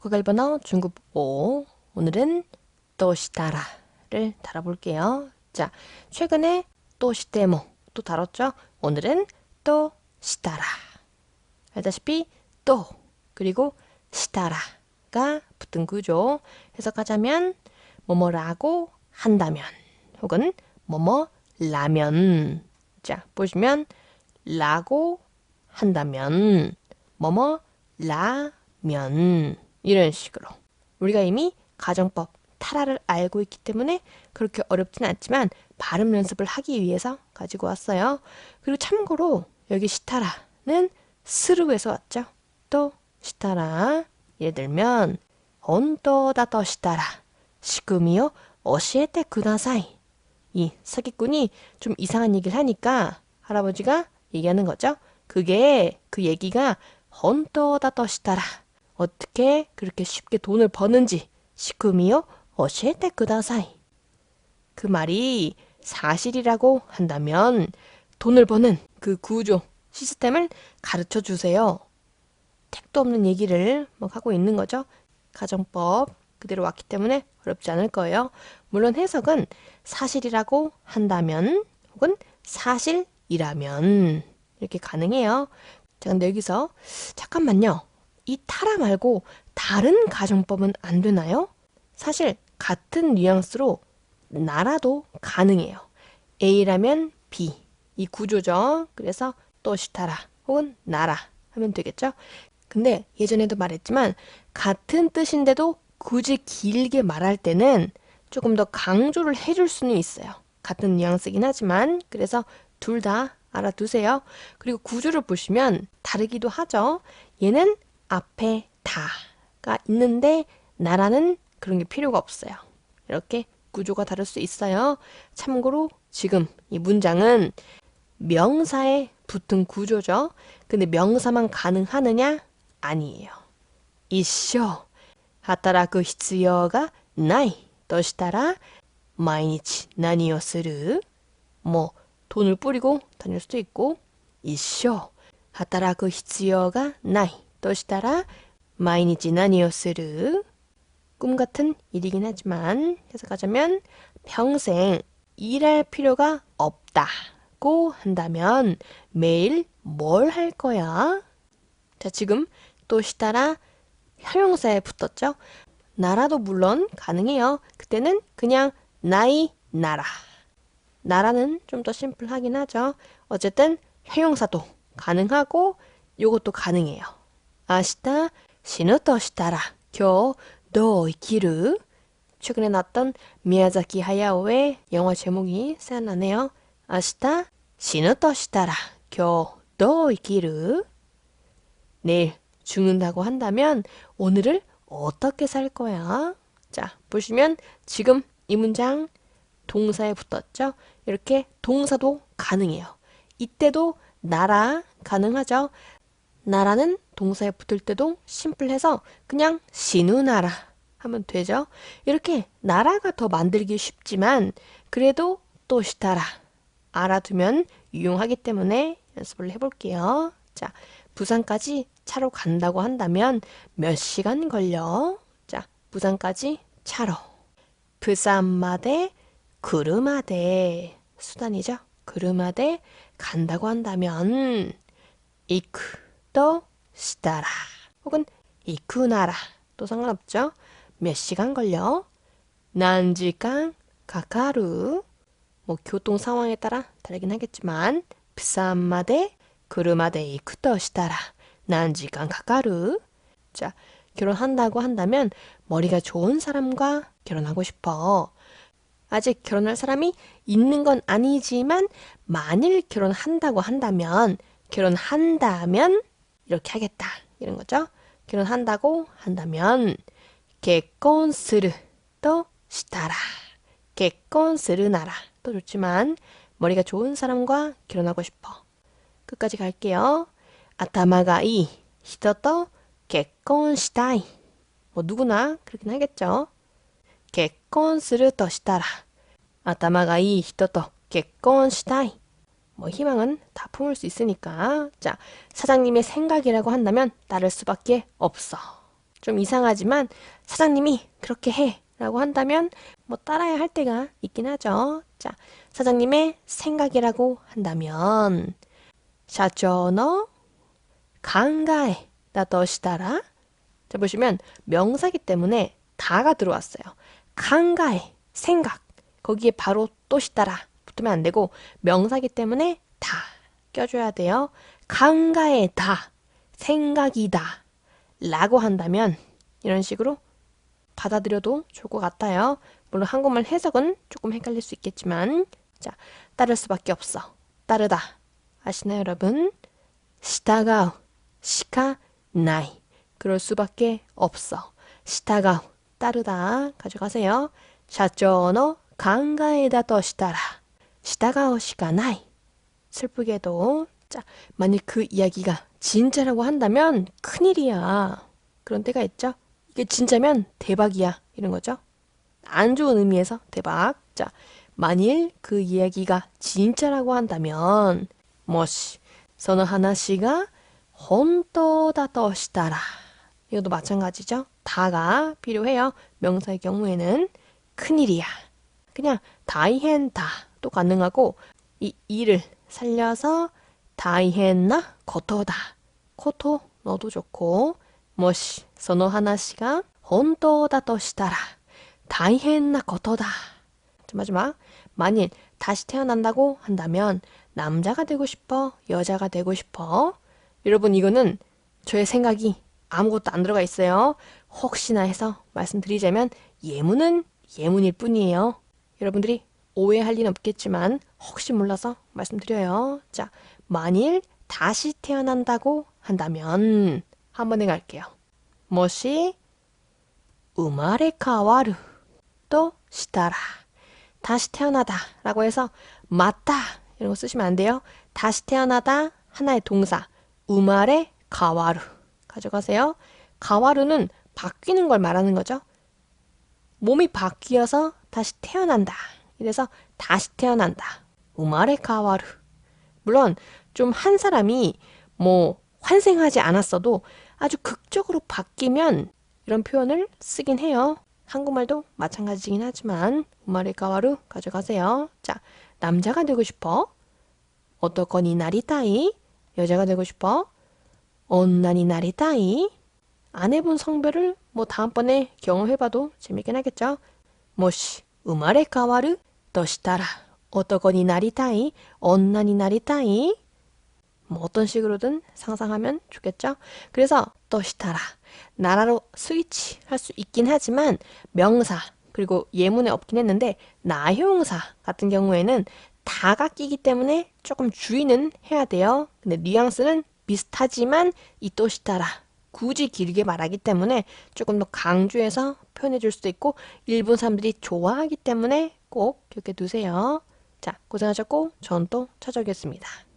국가 1번어 중급 5 오늘은 또시다라를 다뤄볼게요. 자, 최근에 또시테모 또 다뤘죠? 오늘은 또시다라. 알다시피 또 그리고 시다라가 붙은 구조. 해석하자면 뭐뭐라고 한다면 혹은 뭐뭐라면. 자 보시면 라고 한다면 뭐뭐라면 이런 식으로 우리가 이미 가정법 타라를 알고 있기 때문에 그렇게 어렵진 않지만 발음 연습을 하기 위해서 가지고 왔어요. 그리고 참고로 여기 시타라는 스루에서 왔죠. 또 시타라 예를 들면 온도다 더 시타라 시금이요 어시에테 구다사이 이 사기꾼이 좀 이상한 얘기를 하니까 할아버지가 얘기하는 거죠. 그게 그 얘기가 헌터다 더시다라 어떻게 그렇게 쉽게 돈을 버는지 시금이요 어시에테 구다사이 그 말이 사실이라고 한다면 돈을 버는 그 구조 시스템을 가르쳐 주세요. 택도 없는 얘기를 막 하고 있는 거죠. 가정법 그대로 왔기 때문에 어렵지 않을 거예요. 물론 해석은 사실이라고 한다면 혹은 사실이라면 이렇게 가능해요. 자, 근데 여기서 잠깐만요. 이 타라 말고 다른 가정법은 안 되나요? 사실 같은 뉘앙스로 나라도 가능해요. A라면 B 이 구조죠. 그래서 또시타라 혹은 나라 하면 되겠죠. 근데 예전에도 말했지만 같은 뜻인데도 굳이 길게 말할 때는 조금 더 강조를 해줄 수는 있어요. 같은 뉘앙스긴 하지만 그래서 둘 다 알아두세요. 그리고 구조를 보시면 다르기도 하죠. 얘는 앞에 다가 있는데 나라는 그런 게 필요가 없어요. 이렇게 구조가 다를 수 있어요. 참고로 지금 이 문장은 명사에 붙은 구조죠. 근데 명사만 가능하느냐? 아니에요. "있쇼." 하타라쿠 그 히츠요가 나이 도시타라 마이니치 나니요 스루 뭐 돈을 뿌리고 다닐 수도 있고 "있쇼." 하타라쿠 그 히츠요가 나이 としたら毎日何をする꿈 같은 일이긴 하지만 해석하자면 평생 일할 필요가 없다고 한다면 매일 뭘 할 거야? 자, 지금 또 시다라 형용사에 붙었죠. 나라도 물론 가능해요. 그때는 그냥 나이 나라. 나라는 좀 더 심플하긴 하죠. 어쨌든 형용사도 가능하고 요것도 가능해요. 이키르 최근에 나왔던 미야자키 하야오의 영화 제목이 생각나네요. 아시다 시누토 시타라 교도 이키르 내일 죽는다고 한다면 오늘을 어떻게 살 거야? 자, 보시면 지금 이 문장 동사에 붙었죠? 이렇게 동사도 가능해요. 이때도 나라 가능하죠? 나라는 동사에 붙을 때도 심플해서 그냥 시누나라 하면 되죠? 이렇게 나라가 더 만들기 쉽지만 그래도 또 시타라 알아두면 유용하기 때문에 연습을 해볼게요. 자, 부산까지 차로 간다고 한다면 몇 시간 걸려? 자, 부산까지 차로. 부산마대 구르마대 수단이죠. 구르마대 간다고 한다면 이쿠 또 시다라 혹은 이쿠나라 또 상관없죠. 몇 시간 걸려? 난지간 가카루 뭐 교통 상황에 따라 다르긴 하겠지만 부산마대 구르마대 이쿠 또 시다라 난지간 가까루. 자, 결혼한다고 한다면 머리가 좋은 사람과 결혼하고 싶어. 아직 결혼할 사람이 있는 건 아니지만 만일 결혼한다고 한다면 결혼한다면 이렇게 하겠다. 이런 거죠. 결혼한다고 한다면 개콘스르 또 시타라. 개콘스르 나라. 또 좋지만 머리가 좋은 사람과 결혼하고 싶어. 끝까지 갈게요. 頭がいい人と結婚したい. 뭐 누구나 그렇긴 하겠죠. 結婚するとしたら頭がいい人と結婚したい. 뭐 희망은 다 품을 수 있으니까. 자, 사장님의 생각이라고 한다면 따를 수밖에 없어. 좀 이상하지만 사장님이 그렇게 해. 라고 한다면 뭐 따라야 할 때가 있긴 하죠. 자, 사장님의 생각이라고 한다면 샤저너 강가에 나더시다라 자, 보시면 명사기 때문에 다가 들어왔어요. 강가에 생각 거기에 바로 또시다라 붙으면 안 되고 명사기 때문에 다 껴줘야 돼요. 강가에 다 생각이다 라고 한다면 이런 식으로 받아들여도 좋을 것 같아요. 물론 한국말 해석은 조금 헷갈릴 수 있겠지만 자 따를 수밖에 없어 따르다 아시나요 여러분? 従う 시카 나이 그럴 수밖에 없어. 従う 따르다 가져가세요. 社長の考えだとしたら 従うしかない. 슬프게도 자 만약 그 이야기가 진짜라고 한다면 큰일이야. 그런 때가 있죠. 이게 진짜면 대박이야 이런 거죠. 안 좋은 의미에서 대박. 자 만일 그 이야기가 진짜라고 한다면 もしその話が本当だとしたら이것도 마찬가지죠. 다가 필요해요. 명사의 경우에는 큰일이야. 그냥 다이헨다 또 가능하고 이 이를 살려서 다이했나 거토다. 코토 너도 좋고 뭐시 서너 하나씩가 혼토다 또시다라. 다이했나 거토다. 마지막 만일 다시 태어난다고 한다면 남자가 되고 싶어 여자가 되고 싶어? 여러분 이거는 저의 생각이 아무것도 안 들어가 있어요. 혹시나 해서 말씀드리자면 예문은 예문일 뿐이에요. 여러분들이 오해할 리는 없겠지만 혹시 몰라서 말씀드려요. 자, 만일 다시 태어난다고 한다면 한번 해갈게요. 뭐시 우마레카와르 또 시타라 다시 태어나다 라고 해서 맞다 이런 거 쓰시면 안 돼요. 다시 태어나다 하나의 동사 우마레 가와르 가져가세요. 가와르는 바뀌는 걸 말하는 거죠. 몸이 바뀌어서 다시 태어난다. 이래서 다시 태어난다. 우마레 가와루. 물론 좀 한 사람이 뭐 환생하지 않았어도 아주 극적으로 바뀌면 이런 표현을 쓰긴 해요. 한국말도 마찬가지긴 하지만 우마레 가와루 가져가세요. 자, 남자가 되고 싶어? 어떠거니 나리따이? 여자가 되고 싶어? 언나니 나리따이? 안 해본 성별을 뭐 다음번에 경험해봐도 재밌긴 하겠죠? 모시 우마레 가와루 또したら 어떠거니 나리따이? 언나니 나리따이? 뭐 어떤 식으로든 상상하면 좋겠죠? 그래서 또したら 나라로 스위치 할 수 있긴 하지만 명사 그리고 예문에 없긴 했는데 나형사 같은 경우에는 다가 끼기 때문에 조금 주의는 해야 돼요. 근데 뉘앙스는 비슷하지만 이 또시타라 굳이 길게 말하기 때문에 조금 더 강조해서 표현해 줄 수도 있고 일본 사람들이 좋아하기 때문에 꼭 기억해 두세요. 자, 고생하셨고 전 또 찾아오겠습니다.